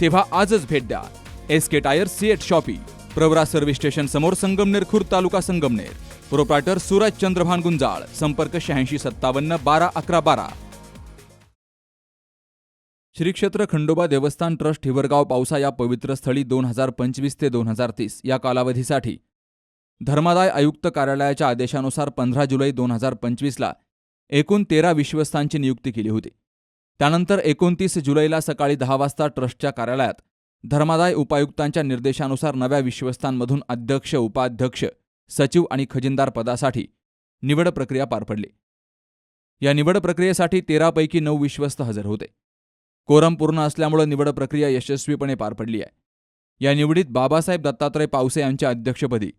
तेव्हा आजच भेट द्या. S K tyre CEAT shoppe Pravara service station समोर संगमनेर खुर्द तालुका संगमनेर. प्रोप्रायटर सूरज चंद्रभान गुंजाळ संपर्क शहाऐंशी सत्तावन्न बारा अकरा बारा. श्री क्षेत्र खंडोबा देवस्थान ट्रस्ट हिवरगाव पावसा या पवित्र स्थळी दोन हजार पंचवीस ते दोन हजार तीस या कालावधीसाठी धर्मादाय आयुक्त कार्यालयाच्या आदेशानुसार पंधरा जुलै दोन हजार पंचवीसला एकूण तेरा विश्वस्तांची नियुक्ती केली होती. त्यानंतर एकोणतीस जुलैला सकाळी दहा वाजता ट्रस्टच्या कार्यालयात धर्मादाय उपायुक्तांच्या निर्देशानुसार नव्या विश्वस्तांमधून अध्यक्ष उपाध्यक्ष सचिव आणि खजिनदार पदासाठी निवड प्रक्रिया पार पडली. या निवड प्रक्रियेसाठी तेरापैकी नऊ विश्वस्त हजर होते. कोरम पूर्ण असल्यामुळे निवड प्रक्रिया यशस्वीपणे पार पडली आहे. या निवडीत बाबासाहेब दत्तात्रय पावसे यांच्या अध्यक्षपदी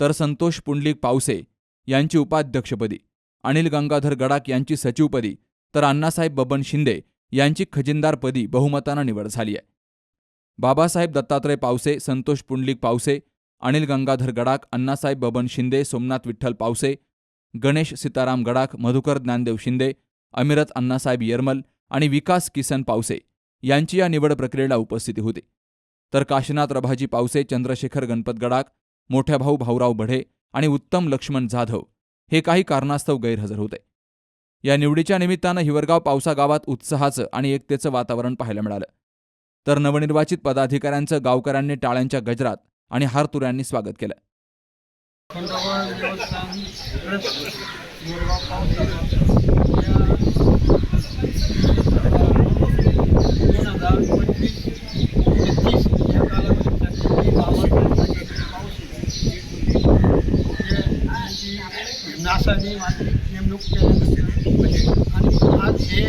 तर संतोष पुंडलिक पावसे यांची उपाध्यक्षपदी अनिल गंगाधर गडाक यांची सचिवपदी तर अण्णासाहेब बबन शिंदे यांची खजिनदारपदी बहुमतानं निवड झाली आहे. बाबासाहेब दत्तात्रय पावसे संतोष पुंडलिक पावसे अनिल गंगाधर गडाक अण्णासाहेब बबन शिंदे सोमनाथ विठ्ठल पावसे गणेश सीताराम गडाख मधुकर ज्ञानदेव शिंदे अमिरत अण्णासाहेब येरमल आणि विकास किसन पावसे यांची या निवड प्रक्रियेला उपस्थिती होती. तर काशीनाथ रभाजी पावसे चंद्रशेखर गणपत गडाक मोठ्या भाऊ भाऊराव बढे आणि उत्तम लक्ष्मण जाधव हे काही कारणास्तव गैरहजर होते. या निवडीच्या निमित्तानं हिवरगाव पावसा गावात उत्साहाचं आणि एकतेचं वातावरण पाहायला मिळालं. तर नवनिर्वाचित पदाधिकाऱ्यांचं गावकऱ्यांनी टाळ्यांच्या गजरात आणि हारतुऱ्यांनी स्वागत केलं. नासाने आणि आज हे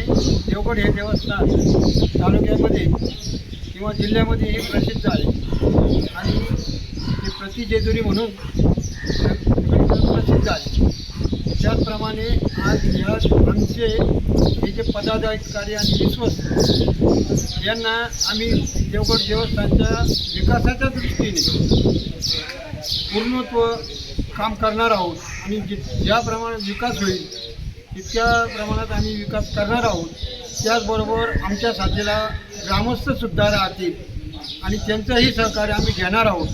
देवगड हे देवस्थान तालुक्यामध्ये किंवा जिल्ह्यामध्ये हे प्रसिद्ध आहे. आणि ते प्रतिजेजुरी म्हणून प्रसिद्ध आहे त्याचप्रमाणे आज या आमचे हे जे पदाधिकारी आणि विश्वस्त यांना आम्ही देवगड देवस्थानच्या विकासाच्या दृष्टीने पूर्णत्व काम करणार आहोत आणि जि ज्याप्रमाणं विकास होईल तितक्या प्रमाणात आम्ही विकास करणार आहोत. त्याचबरोबर आमच्या साथीला ग्रामस्थसुद्धा राहतील आणि त्यांचंही सहकार्य आम्ही घेणार आहोत.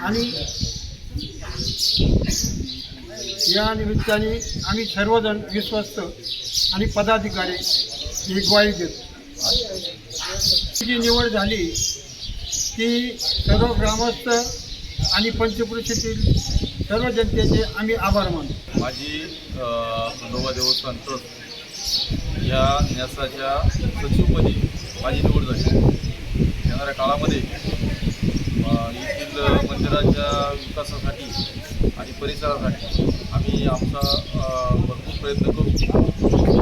आणि या निमित्ताने आम्ही सर्वजण विश्वस्त आणि पदाधिकारी ही ग्वाही देतो. जी निवड झाली ती सर्व ग्रामस्थ आणि पंचकृषीतील सर्व जनतेचे आम्ही आभार मानतो. माझी खंडोबा देवस्थान ट्रस्ट या न्यासाच्या सचिवपदी माझी निवड झाली. येणाऱ्या काळामध्ये येथील मंदिराच्या विकासासाठी आणि परिसरासाठी आम्ही आमचा भरपूर प्रयत्न करू.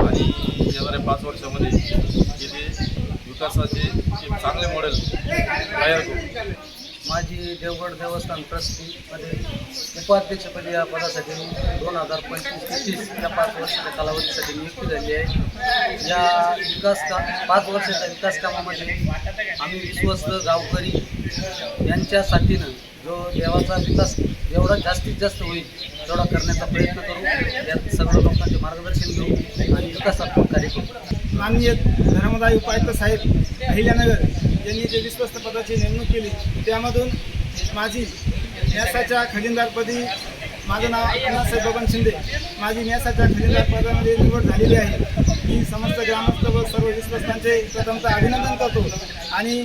आणि येणाऱ्या पाच वर्षामध्ये येथे विकासाचे एक चांगले मॉडेल तयार करू. माझी देवगड देवस्थान ट्रस्टीमध्ये उपाध्यक्षपदी या पदासाठी दोन हजार पंचवीस ते तीस या पाच वर्षाच्या कालावधीसाठी नियुक्ती झाली आहे. या विकास का पाच वर्षाच्या विकास कामामध्ये आम्ही विश्वस्त गावकरी यांच्या साथीनं जो देवाचा विकास जेवढा जास्तीत जास्त होईल तेवढा करण्याचा प्रयत्न करू. यात सगळ्या लोकांचे मार्गदर्शन घेऊ आणि विकासात्मक कार्य करू. माननीय धर्मदाय उपायुक्त साहेब अहिल्यानगर यांनी जे विश्वस्त पदाची नेमणूक केली त्यामधून माझी न्यासाच्या खजिनदारपदी माझं नाव अण्णासाहेब बबन शिंदे. माझी न्यासाच्या खजिनदारपदामध्ये निवड झालेली आहे. मी समस्त ग्रामस्थ व सर्व विश्वस्तांचे प्रथमतः अभिनंदन करतो आणि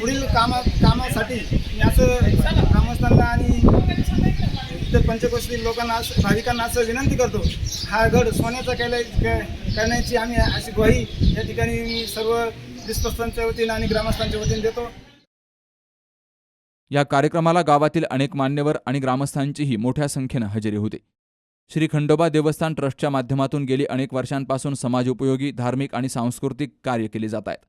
पुढील कामा कामासाठी न्यास ग्रामस्थांना आणि इतर पंचकोशीतील लोकांना भाविकांना असं विनंती करतो. हा गड सोन्याचा केला क- करण्याची आम्ही अशी ग्वाही या ठिकाणी मी सर्व विश्वस्तांच्या वतीनं आणि ग्रामस्थांच्या वतीने देतो. या कार्यक्रमाला गावातील अनेक मान्यवर आणि ग्रामस्थांचीही मोठ्या संख्येनं हजेरी होती. श्री खंडोबा देवस्थान ट्रस्टच्या माध्यमातून गेली अनेक वर्षांपासून समाजोपयोगी धार्मिक आणि सांस्कृतिक कार्य केले जात आहेत.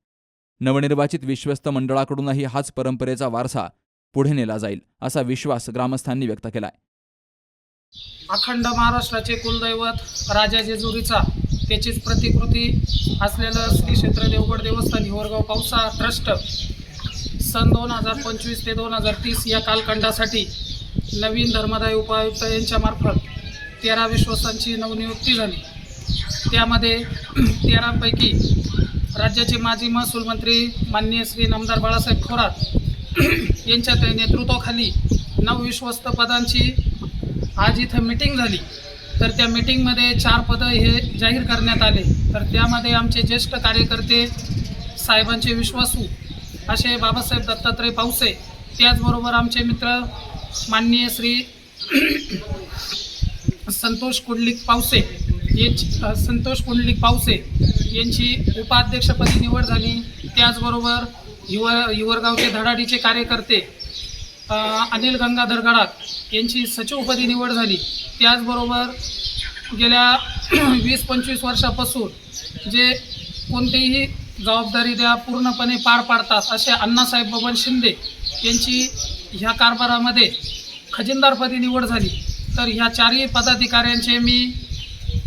नवनिर्वाचित विश्वस्त मंडळाकडूनही हाच परंपरेचा वारसा पुढे नेला जाईल असा विश्वास ग्रामस्थांनी व्यक्त केलाय. अखंड महाराष्ट्राचे कुलदैवत राजा जेजुरीचा त्याचीच प्रतिकृती असलेलं श्री क्षेत्र देवगड देवस्थान हिवरगाव पावसा ट्रस्ट सन दोन हजार पंचवीस ते दोन हजार तीस या कालखंडासाठी नवीन धर्मदाय उपायुक्त यांच्यामार्फत तेरा विश्वस्तांची नवनियुक्ती झाली. त्यामध्ये तेरापैकी राज्याचे माजी महसूल मंत्री माननीय श्री नामदार बाळासाहेब थोरात यांच्या त्या नेतृत्वाखाली नऊ विश्वस्त पदांची आज इथं मिटिंग झाली. तर त्या मीटिंगमध्ये चार पदं हे जाहीर करण्यात आले. तर त्यामध्ये आमचे ज्येष्ठ कार्यकर्ते साहेबांचे विश्वासू असे बाबासाहेब दत्तात्रय पावसे त्याचबरोबर आमचे मित्र माननीय श्री संतोष कुंडलिक पावसे यांची संतोष कुंडलिक पावसे यांची उपाध्यक्षपदी निवड झाली. त्याचबरोबर युव युवरगावचे धडाडीचे कार्यकर्ते अनिल गंगाधर गडाख यांची सचिवपदी निवड झाली. त्याचबरोबर गेल्या वीस पंचवीस वर्षापासून जे कोणतीही जबाबदारी द्या पूर्णपणे पार पाडतात असे अण्णासाहेब बबन शिंदे यांची ह्या कारभारामध्ये खजिनदारपदी निवड झाली. तर ह्या चारही पदाधिकाऱ्यांचे मी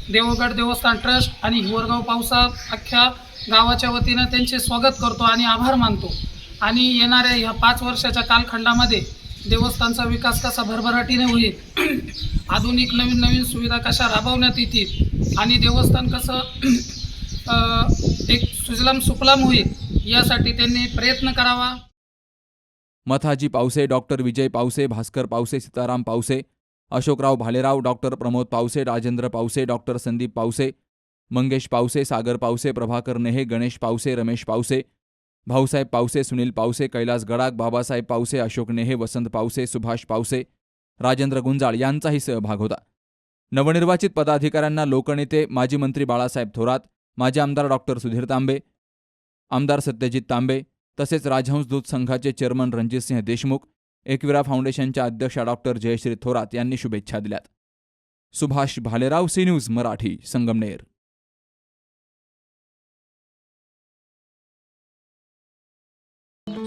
देवगड देवस्थान ट्रस्ट आणि हिवरगाव पावसा अख्ख्या गावाच्या वतीनं त्यांचे स्वागत करतो आणि आभार मानतो. आणि येणाऱ्या ह्या पाच वर्षाच्या कालखंडामध्ये देवस्थानचा विकास कसा भरभराटीने होईल? आधुनिक नवीन नवीन सुविधा कशा राबवण्यात येतील? आणि देवस्थान कसं एक सुजलाम सुफलाम होईल यासाठी त्यांनी प्रयत्न करावा. Mathaji Pawase doctor Vijay Pawase Bhaskar Pawase Sitaram Pawase Ashokrao Bhalerao doctor Pramod Pawase Rajendra Pawase doctor Sandeep Pawase Mangesh Pawase Sagar Pawase Prabhakar Nehe Ganesh Pawase Ramesh Pawase Bhausaheb Pawase Sunil Pawase Kailas Gadakh Babasaheb Pawase Ashok नेहे वसंत पावसे सुभाष पावसे राजेंद्र गुंजाळ यांचाही सहभाग होता. नवनिर्वाचित पदाधिकाऱ्यांना लोकनेते माजी मंत्री बाळासाहेब थोरात माजी आमदार डॉक्टर सुधीर तांबे आमदार सत्यजित तांबे तसेच राजहंस दूत संघाचे चेअरमन रणजितसिंह देशमुख एकविरा फाउंडेशनच्या अध्यक्षा डॉक्टर जयश्री थोरात यांनी शुभेच्छा दिल्यात. Subhash Bhalerao C news Marathi Sangamner.